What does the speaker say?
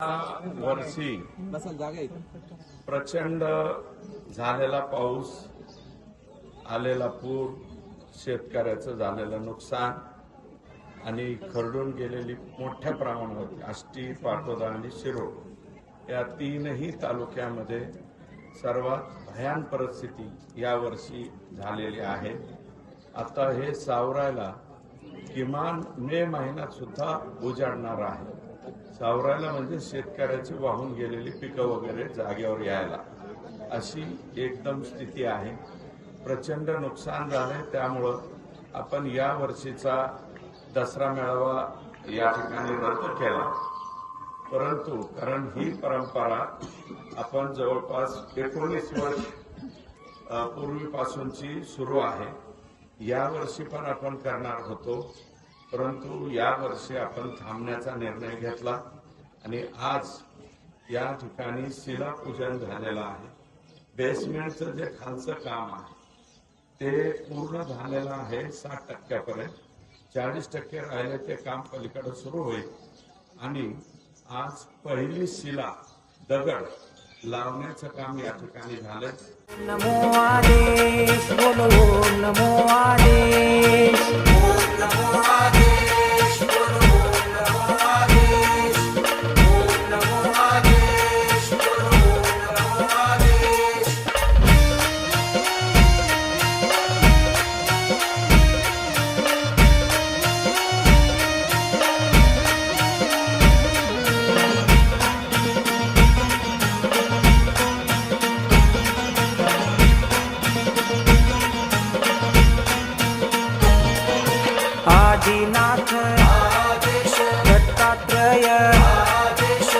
वर्षी प्रचंड झालेला पाऊस आलेला पूर शेतकऱ्याचं झालेलं नुकसान आणि खरडून गेलेली मोठ्या प्रमाणावरती आष्टी पाटोदा आणि शिरोळ या तीनही तालुक्यामध्ये सर्वात भयान परिस्थिती यावर्षी झालेली आहे. आता हे सावरायला किमान मे महिन्यात सुद्धा उजाडणार आहे. सावरायला म्हणजे शेतकऱ्याची वाहून गेलेली पिकं वगैरे जागेवर यायला. अशी एकदम स्थिती आहे. प्रचंड नुकसान झालंय. त्यामुळं आपण या वर्षीचा दसरा मेळावा या ठिकाणी रद्द केला. परंतु कारण ही परंपरा आपण जवळपास एकोणीस वर्ष पूर्वीपासूनची सुरू आहे. या वर्षी पण आपण करणार होतो. परंतु यावर्षी आपण थांबण्याचा निर्णय घेतला आणि आज या ठिकाणी शिलापूजन झालेलं आहे. बेसमेंटचं जे खालचं काम आहे ते पूर्ण झालेलं आहे साठ टक्क्यापर्यंत. चाळीस टक्के राहिले ते काम पलीकडे सुरू होईल. आणि आज पहिली शिला दगड लावण्याचं काम या ठिकाणी झालं आदिनाथ आदेश दत्तात्रय आदेश